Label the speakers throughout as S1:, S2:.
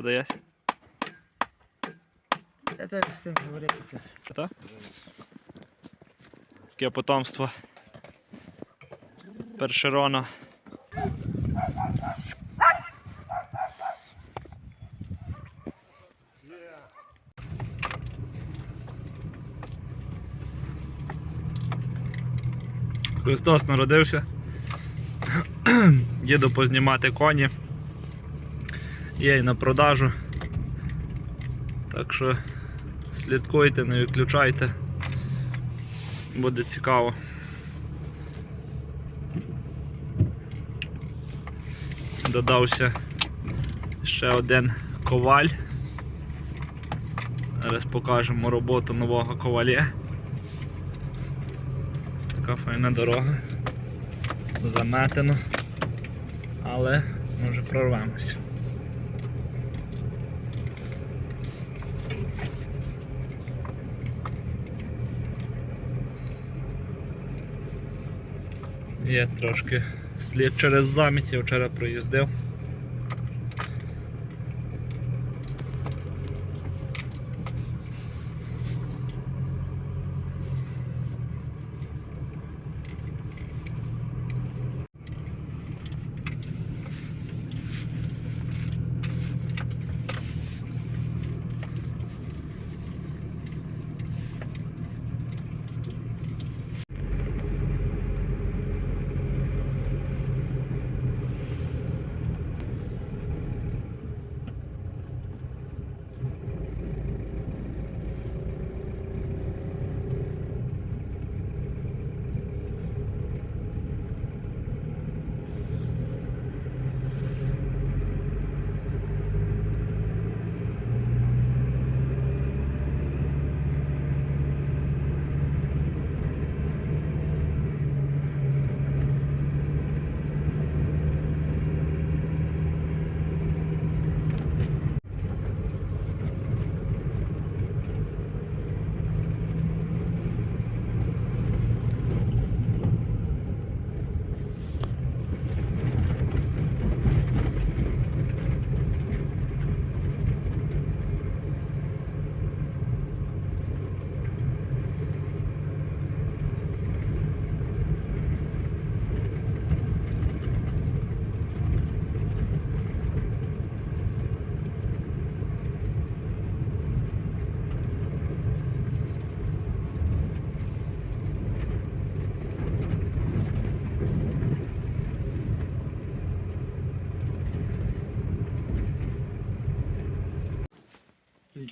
S1: продається?
S2: Я зараз з цим говорити.
S1: Так? Таке потомство. Першерона. Христос народився. Їду познімати коні. Є і на продажу. Так що слідкуйте, не виключайте. Буде цікаво. Додався ще один коваль. Зараз покажемо роботу нового коваля. Така файна дорога. Заметено. Але може прорвемося. Є трошки слід через замість, я вчора проїздив.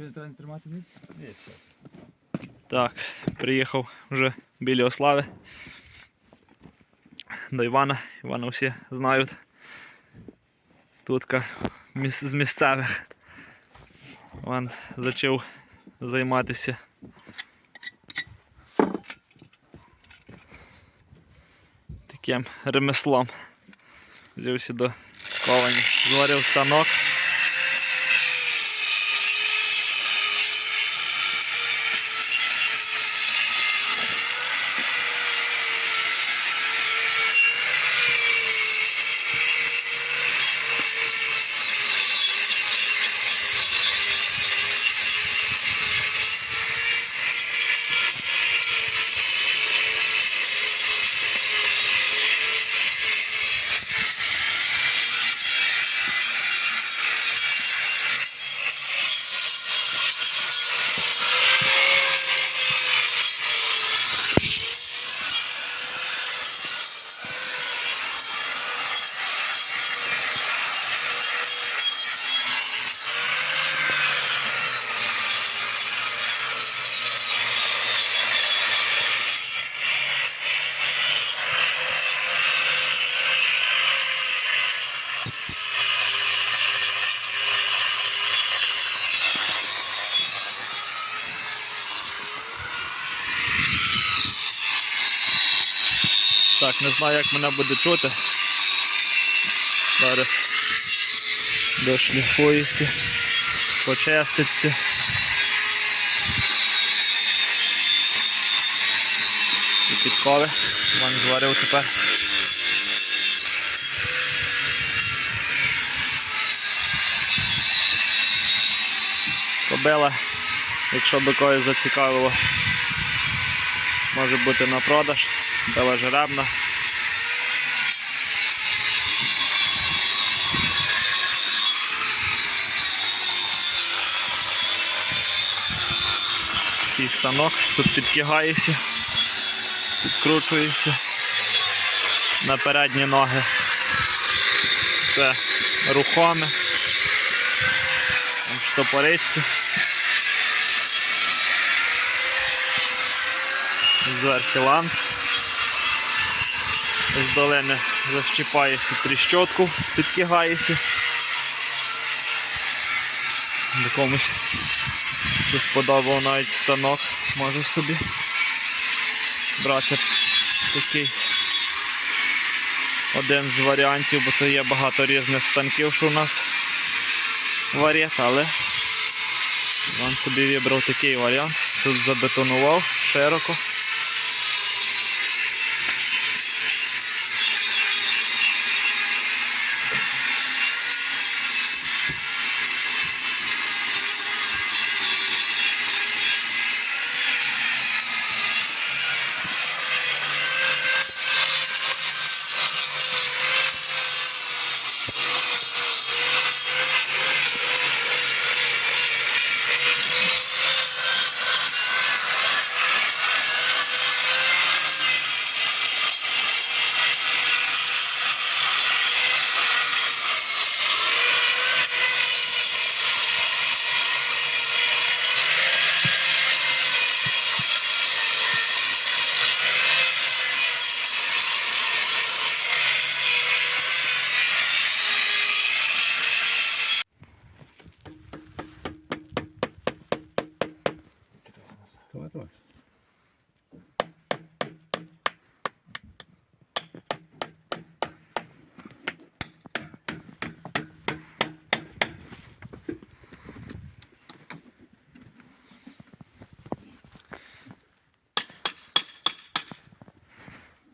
S2: Нічого не треба тримати ниць?
S1: Так, приїхав вже біля Ослави. До Івана. Івана всі знають. Тутка міс- з місцевих. Іван почав займатися. Таким ремеслом. Взявся до ковані. Зварив станок. Так, не знаю, як мене буде чути. Зараз дошліфується, почиститься. І підкови. Вон зварив тепер. Кобила, якщо би когось зацікавило, може бути на продаж. Бела жеребна. Такий станок, тут підтягаєшся, підкручуєшся на передні ноги. Це рухоме. Там штопориться. Зверху ланц. З долини защіпаєшся тріщотку, підтягаєшся. До комусь чи сподобав навіть станок, можеш собі брати такий один з варіантів, бо це є багато різних станків, що у нас варять, але він собі вибрав такий варіант. Тут забетонував широко.
S3: Давай, давай.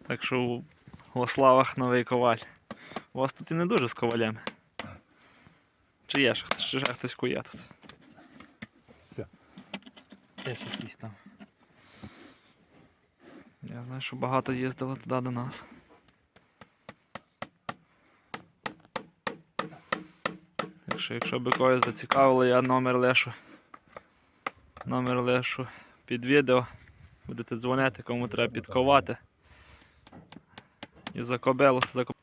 S1: Так що у Лославах новий коваль. У вас тут і не дуже з ковалями. Чи є ще, хтось- чи ще хтось кує тут?
S2: Теж якісь там.
S1: Я знаю, що багато їздили туди до нас. Так що, якщо би когось зацікавило, я номер лишу. Номер лишу під відео. Будете дзвонити, кому треба підковати. І за кобелу. За... кобелу.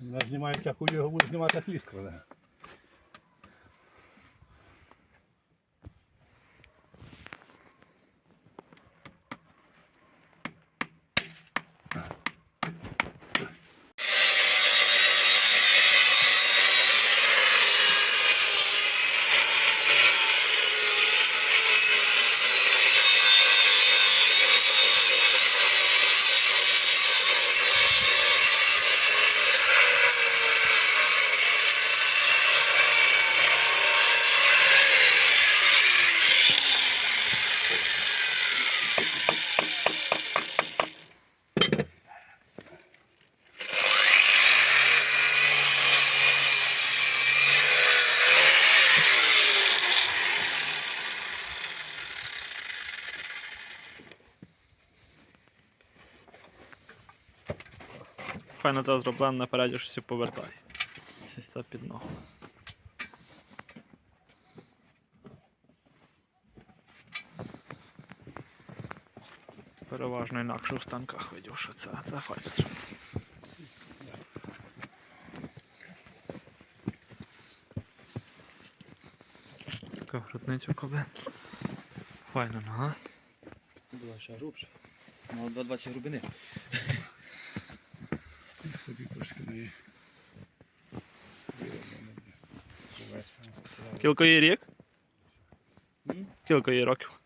S3: Нас знімають, як у його буде знімати фліску. але.
S1: Файно це зроблено напереді, що всі повертає. Це під ногу. Переважно інакше в станках видів, що це, це зроблено. Така грудниця коби. Файно, нога.
S2: Була ще грубша. Мало 2,20 глибини.
S1: Кілько їй рік? Кілько їй років.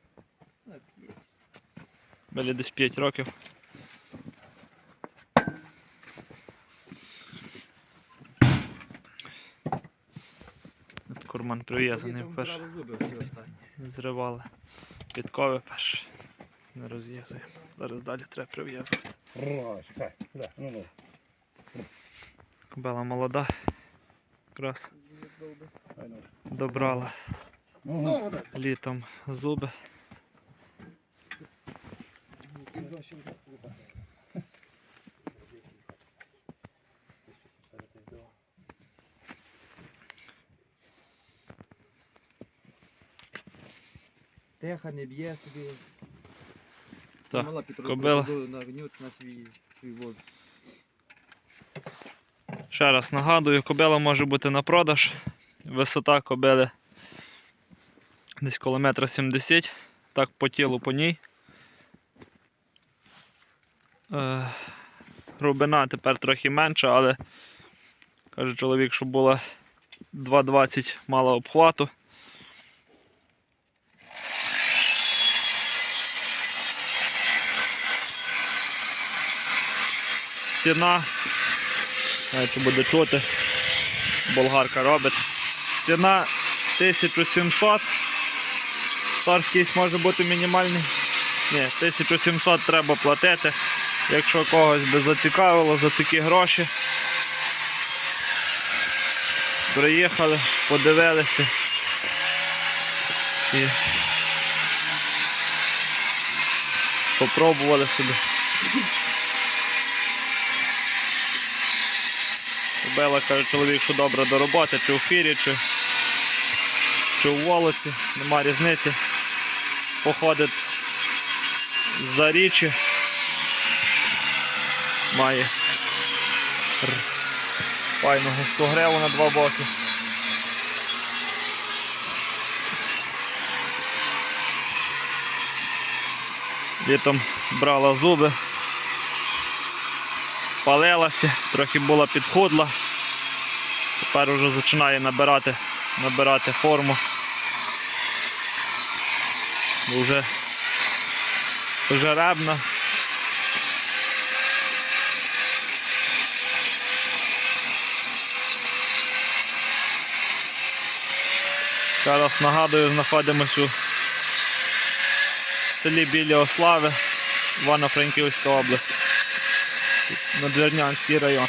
S1: Біля десь 5 років. Курман прив'язаний вперше. Зривали підкови перше. Не розв'язуємо. Зараз далі треба прив'язувати.
S3: Ну ну.
S1: Кобила молода. Якраз добрала
S3: Ну,
S1: літом зуби.
S2: Теха не б'є собі.
S1: Так,
S2: Мала під
S1: кобила.
S2: на гнют на свій, свій воз.
S1: Ще раз нагадую, кобила може бути на продаж. Висота кобили десь коло метра сімдесят. Так по тілу по ній. Е, Грубина тепер трохи менша, але каже чоловік, що була 2,20 мала обхвату. Ціна Знаєте, буде чути. Болгарка робить. Ціна 1700. Старкість може бути мінімальний. Ні, 1700 треба платити. Якщо когось би зацікавило за такі гроші. Приїхали, подивилися. І попробували собі. Бела каже чоловік, що добре до роботи, чи у фірі, чи, чи у волосі, нема різниці. Походить за річі. Має файну густу греву на два боки. Літом брала зуби, палилася, трохи була підходла. Тепер вже починає набирати, набирати форму. Бо Вже, вже ребна. Зараз нагадую, знаходимося у селі Білі Ослави, Івано-Франківська область. Надвірнянський район.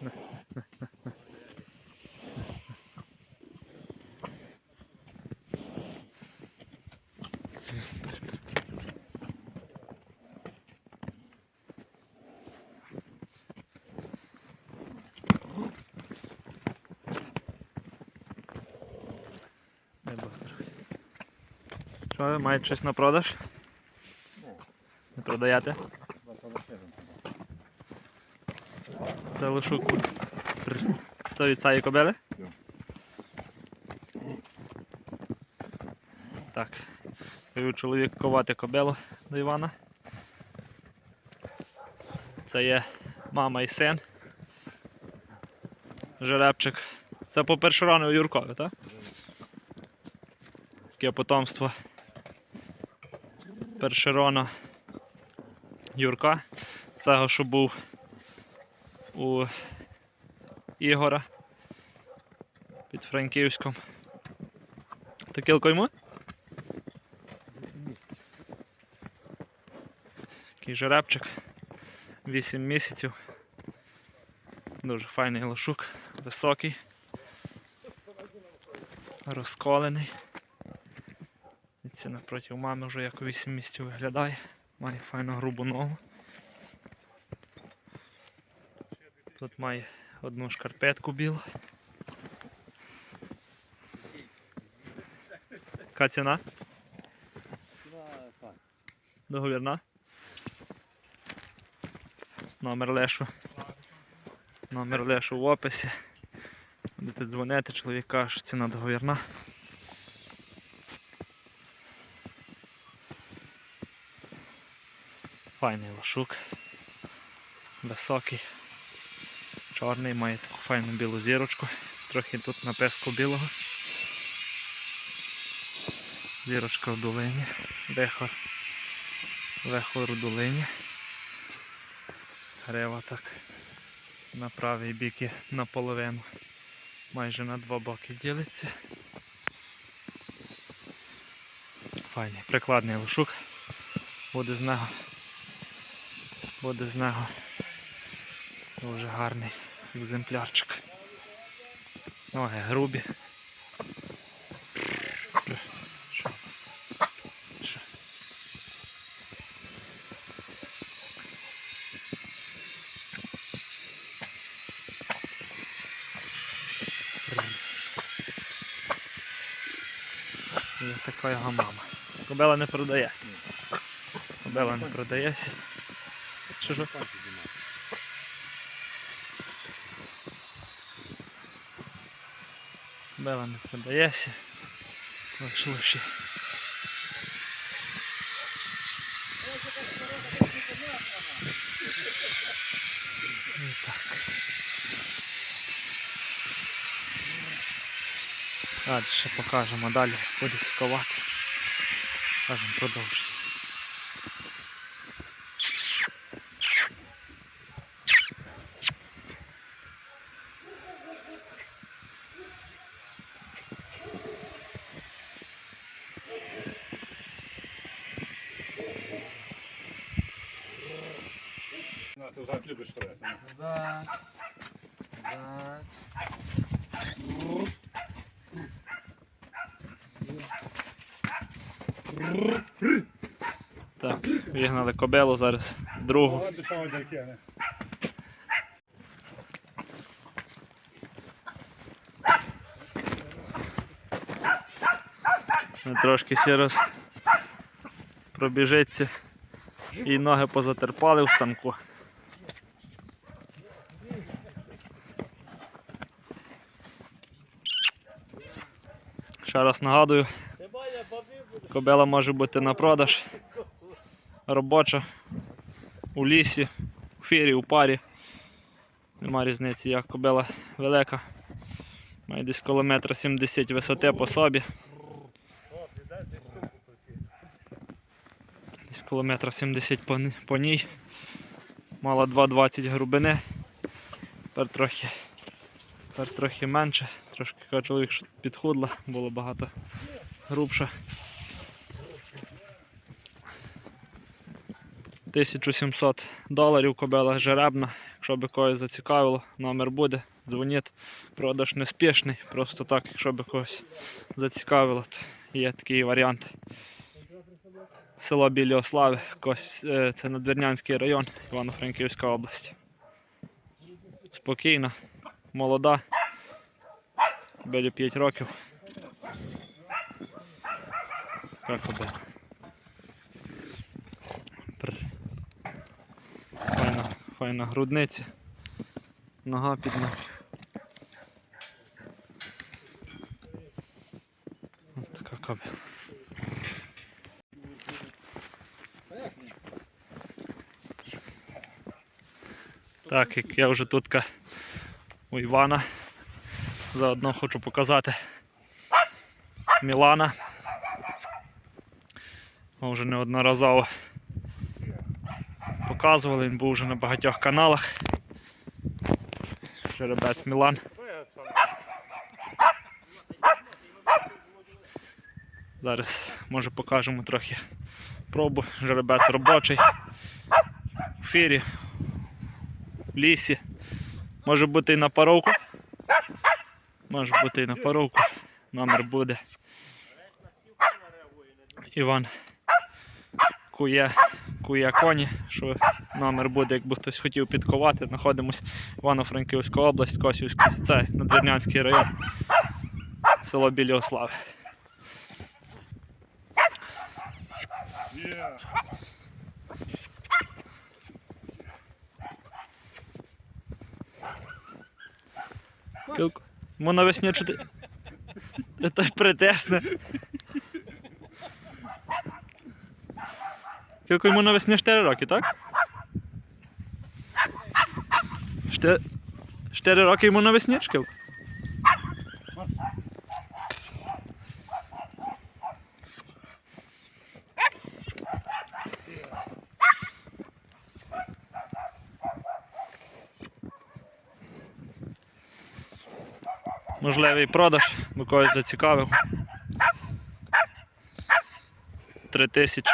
S1: Що щось на продаж? Не продаєте? Це лишу Це від цієї кобили? Так. Чоловік ковати кобилу до Івана. Це є мама і син. Жеребчик. Це по першорану Юркові, так? Таке потомство першерона Юрка. Цього, що був у Ігора під Франківськом. Ти кілко йому? Такий жеребчик. 8 місяців. Дуже файний лошук, високий, розколений. Це напроти мами вже як у 8 місяців виглядає. Має файну грубу ногу. Тут має одну шкарпетку білу. Яка ціна? Договірна? Номер лешу. Номер лешу в описі. Будете дзвонити, чоловік каже, що ціна договірна. Файний лошук. Високий. Чорний, має таку файну білу зірочку. Трохи тут на песку білого. Зірочка в долині. Вихор. Вихор у долині. Грива так на правий бік є наполовину. Майже на два боки ділиться. Файний, прикладний лошук. Буде з нього. Буде з нього дуже гарний екземплярчик. Ноги грубі. Що? Що? Є така його мама. Кобела не продає. Кобела не продається. Що ж? Не продається. Вийшло ще. І так. Далі ще покажемо далі, буде сікувати. Кажемо продовжити.
S3: Ну, ти вже любиш штрек.
S2: Назад. Назад.
S1: Так, вигнали кобелу зараз другу. Трошки ще раз пробіжиться і ноги позатерпали в станку. Ще раз нагадую, кобела може бути на продаж. Робоча у лісі, у фірі, у парі. Нема різниці, як кобела велика. Має десь коло метра 70 висоти по собі. Десь коло метра 70 по, по ній. Мала 2,20 грубини. Тепер трохи, тепер трохи менше. Трошки чоловік, що підхудла, було багато грубша. 1700 доларів кобела жеребна. Якщо би когось зацікавило, номер буде. Дзвоніть. Продаж не спішний. Просто так, якщо би когось зацікавило, то є такий варіант. Село Білі Ослави, е, це Надвірнянський район, Івано-Франківська область. Спокійна, молода, біля 5 років. Така кобила. Файна, файна грудниця. Нога під ногу. От така кобила. Так, як я вже тут у Івана. Заодно хочу показати Мілана. Ми вже неодноразово показували, він був вже на багатьох каналах. Жеребець Мілан. Зараз може покажемо трохи пробу. Жеребець робочий. В ефірі, в лісі. Може бути і на паровку. Може бути і на паровку. Номер буде. Іван кує, кує коні, що номер буде, якби хтось хотів підковати. Знаходимось Івано-Франківська область, Косівська, це Надвірнянський район, село Білі Ослави.
S3: Є.
S1: Кілку. Йому навесні чути. Це притесне. Тільки йому навесні 4 роки, так? 4, 4 роки йому навесні, чи Можливий продаж, бо когось зацікавив. Три тисячі.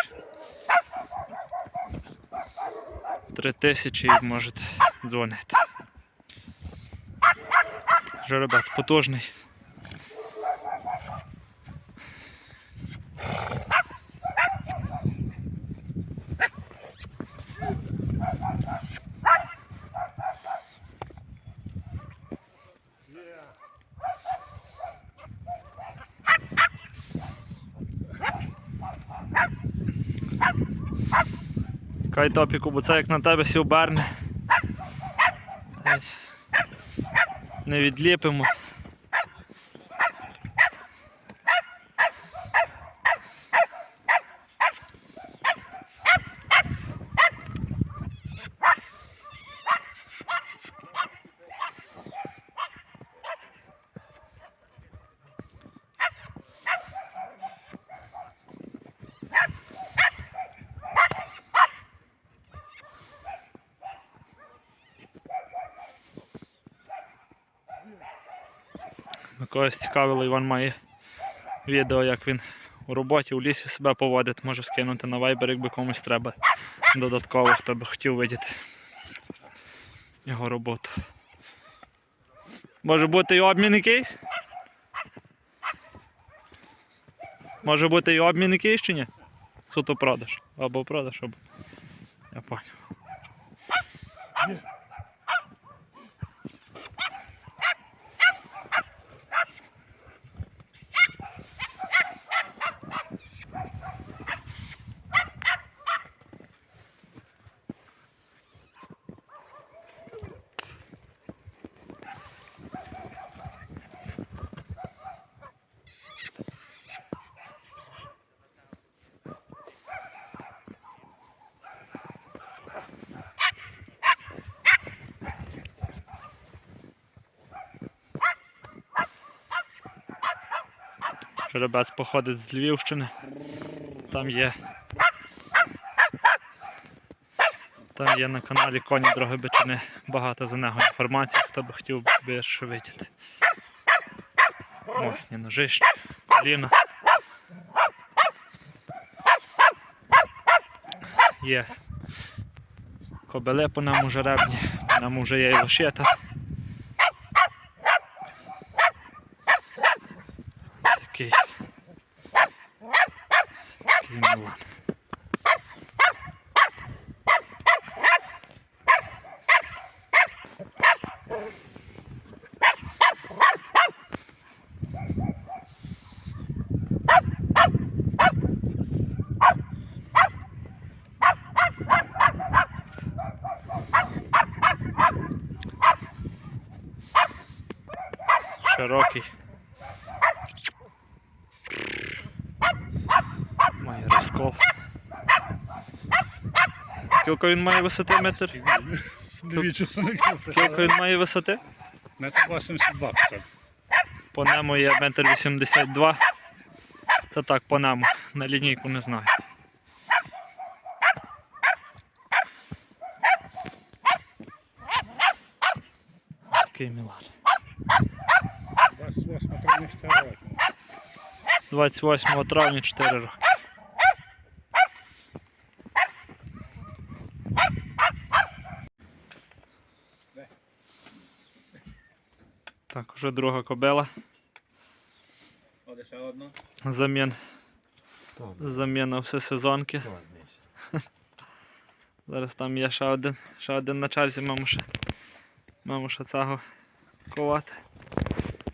S1: Три тисячі і можете дзвонити. Жеребець потужний. Кай топіку, бо це як на тебе сі оберне. Не відліпимо. Когось цікавило, Іван має відео, як він у роботі у лісі себе поводить, може скинути на Viber, якби комусь треба додатково, хто би хотів видіти його роботу. Може бути і обмін якийсь? Може бути і обмін якийсь чи ні? Суто продаж. Або продаж, або. Я поняв. Жеребець походить з Львівщини. Там є. Там є на каналі Коні Дрогобичини багато за нього інформації, хто би хотів більше видіти. Мосні ножище, коліна. Є кобели по нам жеребні, по нам вже є і лошета. Такий. Такий Мілан. Широкий. Має розкол. Скільки він має висоти метр?
S3: Дивіться,
S1: Скільки він має висоти?
S3: Метр 82 так.
S1: По нему є метр 82. Це так, по нему. На лінійку не знаю. Такий Мілан.
S3: 28 травня 4 роки.
S1: 28 травня 4 роки. Уже друга кобила.
S2: Оде ще.
S1: Замін. Заміна всесезонки. Зараз там є ще один, ще один на черзі, мамо ще, мамо ще цього ковати.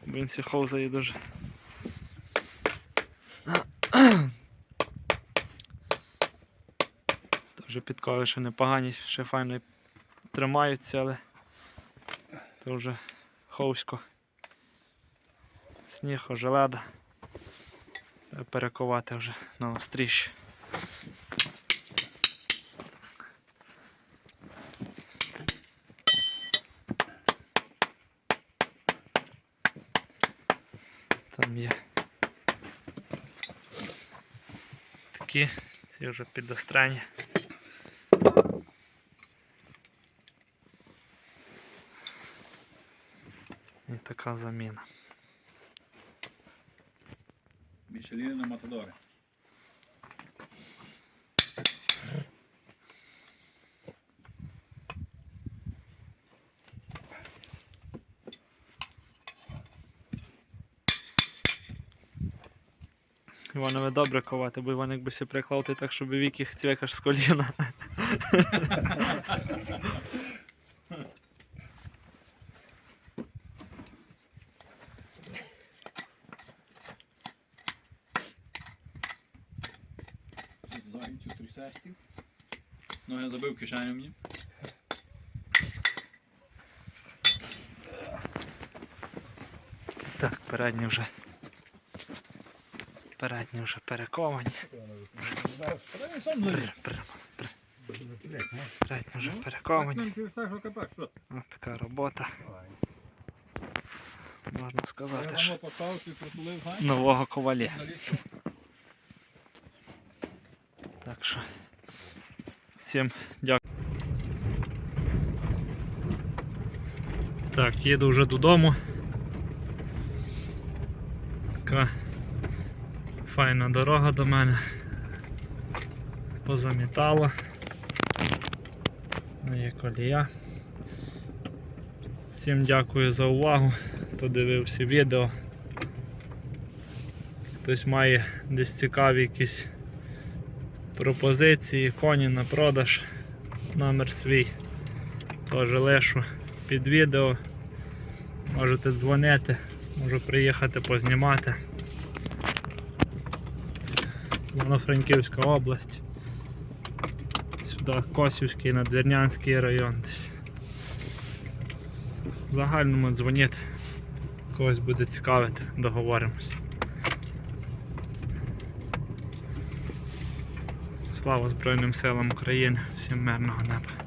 S1: Бо Він сі ховзає дуже. Теж підкови ще непогані, ще файно тримаються, але то вже ховсько. Сніг, ожеледа. Треба перекувати вже на остріщ. Там є такі, ці вже підострені. І така заміна.
S3: Мішеліни на Матадори.
S1: Іванове добре ковати, бо Іван якби се приклав ти так, щоб вік їх цвякаш з коліна.
S3: забив мені.
S1: Так, передні вже. Передні вже перековані. Передні вже перековані. Ось така робота, можна сказати, що нового ковалі. Так що всім дякую. Так, їду вже додому. Така файна дорога до мене. Позамітала. Ну, Є колія. Всім дякую за увагу, хто дивився відео. Хтось має десь цікаві якісь пропозиції, коні на продаж, номер свій теж лишу під відео. Можете дзвонити, можу приїхати познімати. Івано-Франківська область. Сюди Косівський, Надвірнянський район десь. В загальному дзвоніть, когось буде цікавити, договоримось. Слава Збройним силам України, всім мирного неба.